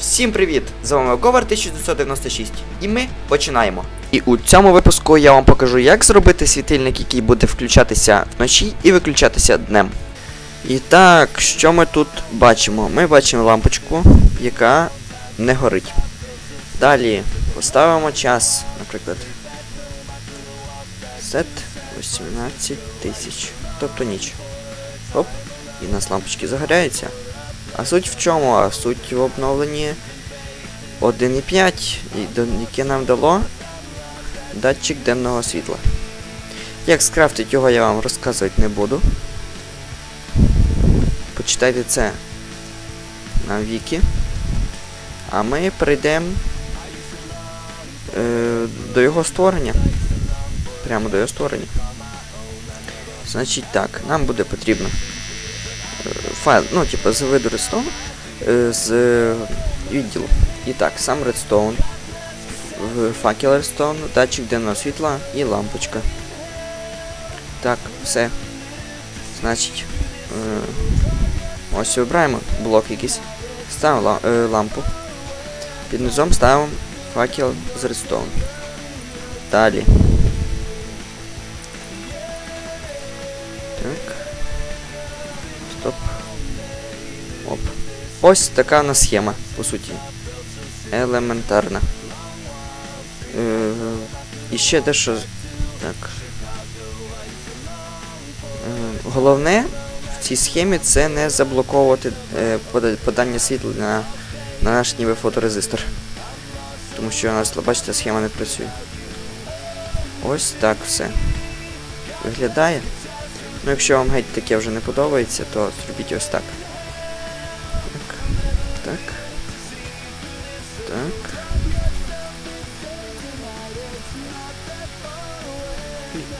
Всім привіт! З вами Говар 1996 і ми починаємо. І у цьому випуску я вам покажу, як зробити світильник, який буде включатися вночі і виключатися днем. І так, що ми тут бачимо? Ми бачимо лампочку, яка не горить. Далі поставимо час, наприклад. Сет 18 тисяч. Тобто ніч. Оп, і у нас лампочки загоряються. А суть в чому? А суть в обновленні 1.5, яке нам дало датчик денного світла. Як скрафтити його я вам розказувати не буду. Почитайте це на віки. А ми перейдемо е, до його створення. Прямо до його створення. Значить так, нам буде потрібно файл, ну, типу, з виду Redstone, е, з е, відділу. І так, сам Redstone, в факел Redstone, датчик денного світла і лампочка. Так, все. Значить, е, ось вибираємо блок якийсь, ставимо е, лампу. Під низом ставимо факел з Redstone. Далі. Так. Стоп. Оп. Ось така у нас схема, по суті. Елементарна. Е, і ще дещо. Так. Е, головне в цій схемі це не заблоковувати е, подання світла на, на наш ніби фоторезистор. Тому що у нас, бачите, схема не працює. Ось так все. Виглядає. Ну, якщо вам геть таке вже не подобається, то зробіть ось так. Так. Так. Так.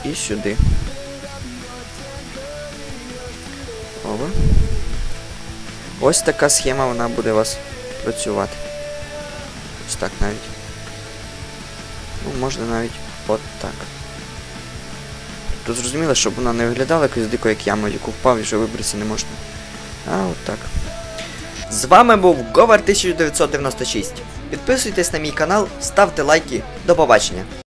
І, і сюди. Ова. Ось така схема вона буде у вас працювати. Ось так навіть. Ну, можна навіть от так. Тут зрозуміло, щоб вона не виглядала якось дико, як яма, яку впав і вже вибратися не можна. А, от так. З вами був Govar 1996. Підписуйтесь на мій канал, ставте лайки. До побачення.